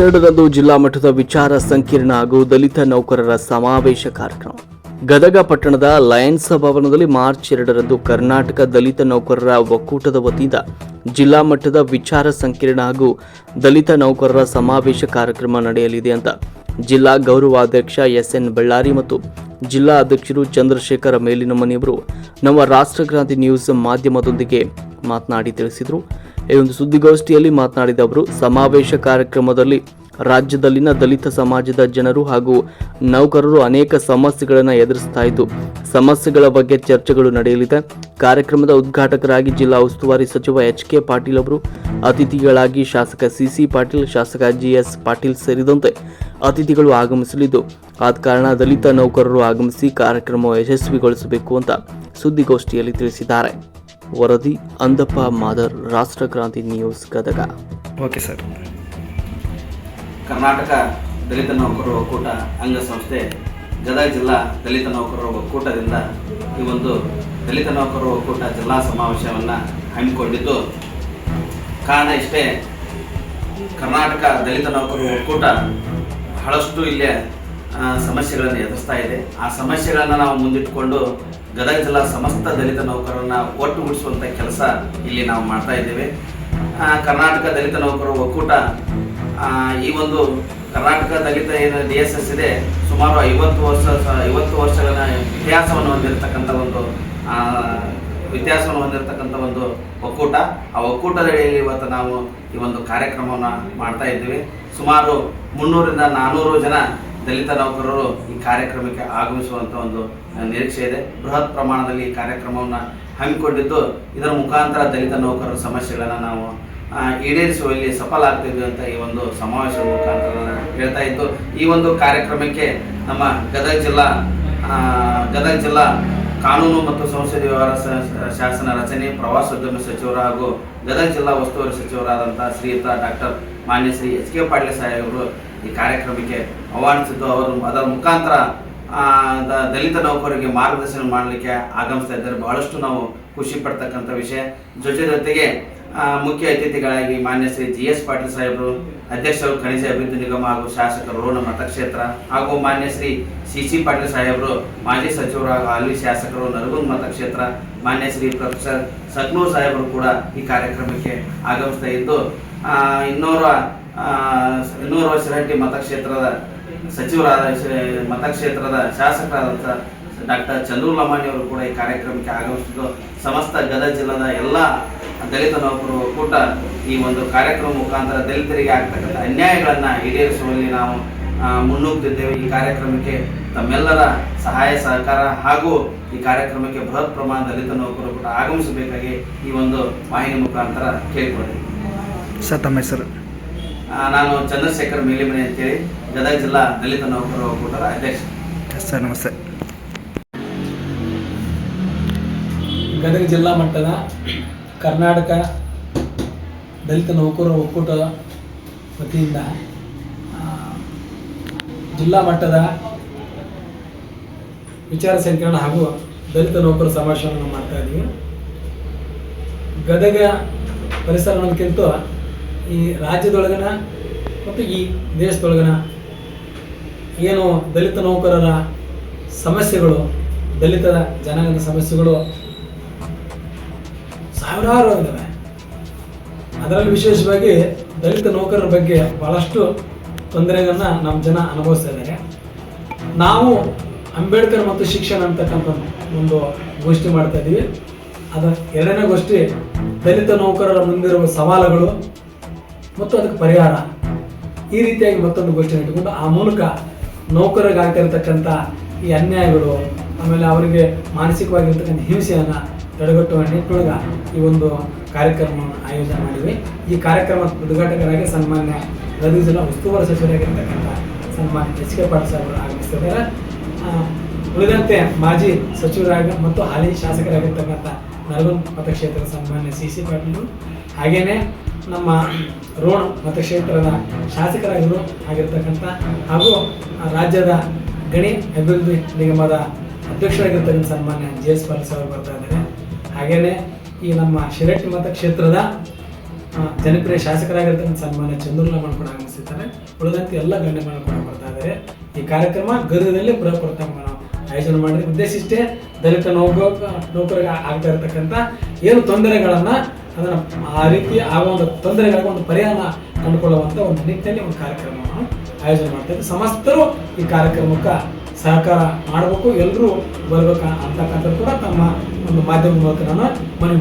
ಎರಡರಂದು ಜಿಲ್ಲಾ ಮಟ್ಟದ ವಿಚಾರ ಸಂಕಿರಣ ಹಾಗೂ ದಲಿತ ನೌಕರರ ಸಮಾವೇಶ ಕಾರ್ಯಕ್ರಮ. ಗದಗ ಪಟ್ಟಣದ ಲಯನ್ಸ್ ಭವನದಲ್ಲಿ ಮಾರ್ಚ್ ಎರಡರಂದು ಕರ್ನಾಟಕ ದಲಿತ ನೌಕರರ ಒಕ್ಕೂಟದ ವತಿಯಿಂದ ಜಿಲ್ಲಾ ಮಟ್ಟದ ವಿಚಾರ ಸಂಕಿರಣ ಹಾಗೂ ದಲಿತ ನೌಕರರ ಸಮಾವೇಶ ಕಾರ್ಯಕ್ರಮ ನಡೆಯಲಿದೆ ಅಂತ ಜಿಲ್ಲಾ ಗೌರವಾಧ್ಯಕ್ಷ ಎಸ್ ಎನ್ ಬಳ್ಳಾರಿ ಮತ್ತು ಜಿಲ್ಲಾ ಅಧ್ಯಕ್ಷರು ಚಂದ್ರಶೇಖರ ಮೇಲಿನಮನಿಯವರು ನಮ್ಮ ರಾಷ್ಟ್ರಕ್ರಾಂತಿ ನ್ಯೂಸ್ ಮಾಧ್ಯಮದೊಂದಿಗೆ ಮಾತನಾಡಿ ತಿಳಿಸಿದರು. ಈ ಒಂದು ಸುದ್ದಿಗೋಷ್ಠಿಯಲ್ಲಿ ಮಾತನಾಡಿದ ಅವರು, ಸಮಾವೇಶ ಕಾರ್ಯಕ್ರಮದಲ್ಲಿ ರಾಜ್ಯದಲ್ಲಿನ ದಲಿತ ಸಮಾಜದ ಜನರು ಹಾಗೂ ನೌಕರರು ಅನೇಕ ಸಮಸ್ಯೆಗಳನ್ನು ಎದುರಿಸ್ತಾ ಇದ್ದು, ಸಮಸ್ಯೆಗಳ ಬಗ್ಗೆ ಚರ್ಚೆಗಳು ನಡೆಯಲಿದೆ. ಕಾರ್ಯಕ್ರಮದ ಉದ್ಘಾಟಕರಾಗಿ ಜಿಲ್ಲಾ ಉಸ್ತುವಾರಿ ಸಚಿವ ಎಚ್ ಕೆ ಪಾಟೀಲ್ ಅವರು, ಅತಿಥಿಗಳಾಗಿ ಶಾಸಕ ಸಿಸಿ ಪಾಟೀಲ್, ಶಾಸಕ ಜಿ ಎಸ್ ಪಾಟೀಲ್ ಸೇರಿದಂತೆ ಅತಿಥಿಗಳು ಆಗಮಿಸಲಿದ್ದು ಆದ ಕಾರಣ ದಲಿತ ನೌಕರರು ಆಗಮಿಸಿ ಕಾರ್ಯಕ್ರಮ ಯಶಸ್ವಿಗೊಳಿಸಬೇಕು ಅಂತ ಸುದ್ದಿಗೋಷ್ಠಿಯಲ್ಲಿ ತಿಳಿಸಿದ್ದಾರೆ. ವರದಿ Andappa Madar Rashtra Kranti news Gadag. Okay sir. Karnataka ದಲಿತ ನೌಕರರ ಒಕ್ಕೂಟ ಅಂಗಸಂಸ್ಥೆ ಗದಗ ಜಿಲ್ಲಾ ದಲಿತ ನೌಕರರ ಒಕ್ಕೂಟದಿಂದ ಈ ಒಂದು ದಲಿತ ನೌಕರರ ಒಕ್ಕೂಟ ಜಿಲ್ಲಾ ಸಮಾವೇಶವನ್ನು ಹಮ್ಮಿಕೊಂಡಿದ್ದು ಕಾರಣ ಇಷ್ಟೇ ಕರ್ನಾಟಕ ದಲಿತ ನೌಕರರ ಒಕ್ಕೂಟ ಬಹಳಷ್ಟು ಇಲ್ಲೇ ಸಮಸ್ಯೆಗಳನ್ನು ಎದುರಿಸ್ತಾ ಇದೆ. ಆ ಸಮಸ್ಯೆಗಳನ್ನು ನಾವು ಮುಂದಿಟ್ಟುಕೊಂಡು ಗದಗ ಜಿಲ್ಲಾ ಸಮಸ್ತ ದಲಿತ ನೌಕರರನ್ನ ಒಟ್ಟುಗೂಡಿಸುವಂಥ ಕೆಲಸ ಇಲ್ಲಿ ನಾವು ಮಾಡ್ತಾ ಇದ್ದೇವೆ. ಕರ್ನಾಟಕ ದಲಿತ ನೌಕರರ ಒಕ್ಕೂಟ ಈ ಒಂದು ಕರ್ನಾಟಕ ದಲಿತ ಏನು ಡಿ ಎಸ್ ಎಸ್ ಇದೆ, ಸುಮಾರು ಐವತ್ತು ವರ್ಷ, ಐವತ್ತು ವರ್ಷಗಳ ಇತಿಹಾಸವನ್ನು ಹೊಂದಿರತಕ್ಕಂಥ ಒಂದು ವ್ಯತ್ಯಾಸವನ್ನು ಹೊಂದಿರತಕ್ಕಂಥ ಒಂದು ಒಕ್ಕೂಟ. ಆ ಒಕ್ಕೂಟದಲ್ಲಿ ಇವತ್ತು ನಾವು ಈ ಒಂದು ಕಾರ್ಯಕ್ರಮವನ್ನು ಮಾಡ್ತಾ ಇದ್ದೀವಿ. ಸುಮಾರು ಮುನ್ನೂರಿಂದ ನಾನ್ನೂರು ಜನ ದಲಿತ ನೌಕರರು ಈ ಕಾರ್ಯಕ್ರಮಕ್ಕೆ ಆಗಮಿಸುವಂಥ ಒಂದು ನಿರೀಕ್ಷೆ ಇದೆ. ಬೃಹತ್ ಪ್ರಮಾಣದಲ್ಲಿ ಈ ಕಾರ್ಯಕ್ರಮವನ್ನು ಹಮ್ಮಿಕೊಂಡಿದ್ದು, ಇದರ ಮುಖಾಂತರ ದಲಿತ ನೌಕರರ ಸಮಸ್ಯೆಗಳನ್ನು ನಾವು ಈಡೇರಿಸುವಲ್ಲಿ ಸಫಲ ಆಗ್ತಿದ್ವಿ ಅಂತ ಈ ಒಂದು ಸಮಾವೇಶದ ಮುಖಾಂತರ ಹೇಳ್ತಾ ಇತ್ತು ಈ ಒಂದು ಕಾರ್ಯಕ್ರಮಕ್ಕೆ ನಮ್ಮ ಗದಗ ಜಿಲ್ಲಾ ಗದಗ ಜಿಲ್ಲಾ ಕಾನೂನು ಮತ್ತು ಸಂಸದೀಯ ವ್ಯವಹಾರ ಶಾಸನ ರಚನೆ ಪ್ರವಾಸೋದ್ಯಮ ಸಚಿವರು ಹಾಗೂ ಗದಗ ಜಿಲ್ಲಾ ಉಸ್ತುವಾರಿ ಸಚಿವರಾದಂಥ ಶ್ರೀಯುತ ಡಾಕ್ಟರ್ ಮಾನ್ಯ ಶ್ರೀ ಎಚ್ ಕೆ ಪಾಟೀಲ್ ಸಾಹೇಬರು ಈ ಕಾರ್ಯಕ್ರಮಕ್ಕೆ ಆಹ್ವಾನಿಸಿದ್ದು ಅವರು. ಅದರ ಮುಖಾಂತರ ದಲಿತ ನೌಕರರಿಗೆ ಮಾರ್ಗದರ್ಶನ ಮಾಡಲಿಕ್ಕೆ ಆಗಮಿಸ್ತಾ ಇದ್ದಾರೆ. ಬಹಳಷ್ಟು ನಾವು ಖುಷಿ ಪಡ್ತಕ್ಕಂಥ ವಿಷಯ. ಜೊತೆ ಜೊತೆಗೆ ಮುಖ್ಯ ಅತಿಥಿಗಳಾಗಿ ಮಾನ್ಯ ಶ್ರೀ ಜಿ ಎಸ್ ಪಾಟೀಲ್ ಸಾಹೇಬರು ಅಧ್ಯಕ್ಷರು ಖನಿಜ ಅಭಿವೃದ್ಧಿ ನಿಗಮ ಹಾಗೂ ಶಾಸಕರು ರೋಣ ಮತಕ್ಷೇತ್ರ ಹಾಗೂ ಮಾನ್ಯ ಶ್ರೀ ಸಿ ಸಿ ಪಾಟೀಲ್ ಸಾಹೇಬರು ಮಾಜಿ ಸಚಿವರು ಹಾಗೂ ಹಾಲಿ ಶಾಸಕರು ನರಗುಂದ್ ಮತಕ್ಷೇತ್ರ ಮಾನ್ಯ ಶ್ರೀ ಪ್ರೊಫೆಸರ್ ಸಕ್ನೂರ್ ಸಾಹೇಬರು ಕೂಡ ಈ ಕಾರ್ಯಕ್ರಮಕ್ಕೆ ಆಗಮಿಸ್ತಾ ಇದ್ದು ಆ, ಇನ್ನೋರ್ವ ಶಿರಹಟ್ಟಿ ಮತಕ್ಷೇತ್ರದ ಸಚಿವರಾದ ಮತಕ್ಷೇತ್ರದ ಶಾಸಕರಾದಂಥ ಡಾಕ್ಟರ್ ಚಂದ್ರು ಲಮಾಣಿ ಅವರು ಕೂಡ ಈ ಕಾರ್ಯಕ್ರಮಕ್ಕೆ ಆಗಮಿಸಿದ್ದು. ಸಮಸ್ತ ಗದಗ ಜಿಲ್ಲದ ಎಲ್ಲ ದಲಿತ ನೌಕರರು ಒಕ್ಕೂಟ ಈ ಒಂದು ಕಾರ್ಯಕ್ರಮ ಮುಖಾಂತರ ದಲಿತರಿಗೆ ಆಗ್ತಕ್ಕಂಥ ಅನ್ಯಾಯಗಳನ್ನು ಈಡೇರಿಸುವಲ್ಲಿ ನಾವು ಮುನ್ನುಗ್ಗಿದ್ದೇವೆ ಈ ಕಾರ್ಯಕ್ರಮಕ್ಕೆ ತಮ್ಮೆಲ್ಲರ ಸಹಾಯ, ಸಹಕಾರ ಹಾಗೂ ಈ ಕಾರ್ಯಕ್ರಮಕ್ಕೆ ಬೃಹತ್ ಪ್ರಮಾಣದ ದಲಿತ ನೌಕರರು ಕೂಡ ಆಗಮಿಸಬೇಕಾಗಿ ಈ ಒಂದು ವಾಹಿನಿ ಮುಖಾಂತರ ಕೇಳಿಕೊಂಡಿದ್ದೀನಿ ಸರ್, ತಮ್ಮ ಹೆಸರು? ನಾನು ಚಂದ್ರಶೇಖರ್ ಮೇಲಿಮನೆ ಅಂತೇಳಿ ಗದಗ ಜಿಲ್ಲಾ ದಲಿತ ನೌಕರ ಒಕ್ಕೂಟದ ಅಧ್ಯಕ್ಷ. ಎಸ್ ಸರ್ ನಮಸ್ತೆ. ಗದಗ ಜಿಲ್ಲಾ ಮಟ್ಟದ ಕರ್ನಾಟಕ ದಲಿತ ನೌಕರರ ಒಕ್ಕೂಟ ವತಿಯಿಂದ ಆ, ಜಿಲ್ಲಾ ಮಟ್ಟದ ವಿಚಾರ ಸಂಕಿರಣ ಹಾಗೂ ದಲಿತ ನೌಕರ ಸಮಾವೇಶವನ್ನು ಮಾಡ್ತಾ ಇದ್ದೀವಿ. ಗದಗ ಪರಿಸರ ಅನ್ನೋದಕ್ಕಿಂತ ಈ ರಾಜ್ಯದೊಳಗನ ಮತ್ತು ಈ ದೇಶದೊಳಗನ ಏನು ದಲಿತ ನೌಕರರ ಸಮಸ್ಯೆಗಳು, ದಲಿತ ಜನಾಂಗದ ಸಮಸ್ಯೆಗಳು ಸಾವಿರಾರು ಅಂದರೆ ಅದರಲ್ಲಿ ವಿಶೇಷವಾಗಿ ದಲಿತ ನೌಕರರ ಬಗ್ಗೆ ಭಾಳಷ್ಟು ತೊಂದರೆಗಳನ್ನ ನಮ್ಮ ಜನ ಅನುಭವಿಸ್ತಾ ಇದ್ದಾರೆ. ನಾವು ಅಂಬೇಡ್ಕರ್ ಮತ್ತು ಶಿಕ್ಷಣ ಅಂತಕ್ಕಂಥ ಒಂದು ಗೋಷ್ಠಿ ಮಾಡ್ತಾ ಇದ್ದೀವಿ. ಅದರ ಎರಡನೇ ಗೋಷ್ಠಿ ದಲಿತ ನೌಕರರ ಮುಂದಿರುವ ಸವಾಲುಗಳು ಮತ್ತು ಅದಕ್ಕೆ ಪರಿಹಾರ. ಈ ರೀತಿಯಾಗಿ ಮತ್ತೊಂದು ಗೋಷ್ಠಿ ಇಟ್ಟುಕೊಂಡು ಆ ಮೂಲಕ ನೌಕರರಿಗಾಗ್ತಿರ್ತಕ್ಕಂಥ ಈ ಅನ್ಯಾಯಗಳು, ಆಮೇಲೆ ಅವರಿಗೆ ಮಾನಸಿಕವಾಗಿರ್ತಕ್ಕಂಥ ಹಿಂಸೆಯನ್ನು ತಡೆಗಟ್ಟುವ ನಿಟ್ಟಿನೊಳಗೆ ಈ ಒಂದು ಕಾರ್ಯಕ್ರಮವನ್ನು ಆಯೋಜನೆ ಮಾಡಿವಿ ಈ ಕಾರ್ಯಕ್ರಮದ ಉದ್ಘಾಟಕರಾಗಿ ಸನ್ಮಾನ್ಯ ಗದಗ ಜಿಲ್ಲಾ ಉಸ್ತುವಾರಿ ಸಚಿವರಾಗಿರ್ತಕ್ಕಂಥ ಸನ್ಮಾನ್ಯ ಎಚ್ ಕೆ ಪಾಟೀಲ್ ಸಾಹೇಬರು ಆಗಮಿಸ್ತಿದ್ದಾರೆ ಉಳಿದಂತೆ ಮಾಜಿ ಸಚಿವರಾಗಿ ಮತ್ತು ಹಾಲಿ ಶಾಸಕರಾಗಿರ್ತಕ್ಕಂಥ ನರಗುಂದ್ ಮತಕ್ಷೇತ್ರದ ಸನ್ಮಾನ್ಯ ಸಿ ಸಿ ಪಾಟೀಲು ಹಾಗೇನೆ ನಮ್ಮ ರೋಣ ಮತಕ್ಷೇತ್ರದ ಶಾಸಕರಾಗಿರು ಆಗಿರ್ತಕ್ಕಂಥ ಹಾಗೂ ರಾಜ್ಯದ ಗಣಿ ಅಭಿವೃದ್ಧಿ ನಿಗಮದ ಅಧ್ಯಕ್ಷರಾಗಿರ್ತಕ್ಕಂಥ ಸನ್ಮಾನ್ಯ ಜಿ ಎಸ್ ಅವರು ಬರ್ತಾ ಇದ್ದಾರೆ. ಹಾಗೇನೆ ಈ ನಮ್ಮ ಶಿರಟ್ಟಿ ಮತಕ್ಷೇತ್ರದ ಕ್ಷೇತ್ರದ ಜನಪ್ರಿಯ ಶಾಸಕರಾಗಿರ್ತಕ್ಕಂಥ ಸನ್ಮಾನ್ಯ ಚಂದ್ರಲಾಮನ್ ಕೂಡ ಆಗಮಿಸಿದ್ದಾರೆ ಉಳಿದಂತೆ ಎಲ್ಲ ಗಣ್ಯಗಳು ಕೂಡ ಬರ್ತಾ ಇದ್ದಾರೆ. ಈ ಕಾರ್ಯಕ್ರಮ ಗದಗದಲ್ಲಿ ಬೃಹತ್ ನಾವು ಆಯೋಜನೆ ಮಾಡಿದ್ರೆ ಉದ್ದೇಶ ಇಷ್ಟೇ ದಲಿತ ನೌಕ ನೌಕರಿಗೆ ಆಗ್ತಾ ಇರತಕ್ಕಂಥ ಏನು ತೊಂದರೆಗಳನ್ನ ಅದನ್ನ ಆ ರೀತಿ ಆ ಒಂದು ತೊಂದರೆಗಳಿಗೆ ಒಂದು ಪರಿಹಾರ ಕಂಡುಕೊಳ್ಳುವಂತ ಒಂದು ನಿಟ್ಟಿನಲ್ಲಿ ಒಂದು ಕಾರ್ಯಕ್ರಮವನ್ನು ಆಯೋಜನೆ ಮಾಡ್ತಾ ಇದ್ದೀವಿ ಸಮಸ್ತರು ಈ ಕಾರ್ಯಕ್ರಮಕ್ಕೆ ಸಹಕಾರ ಮಾಡಬೇಕು. ಎಲ್ಲರೂ ಬರಬೇಕು ಅಂತಕ್ಕಂಥದ್ದು ಕೂಡ ತಮ್ಮ ಒಂದು ಮಾಧ್ಯಮ ಮೂಲಕ ನಾನು ಮನವಿ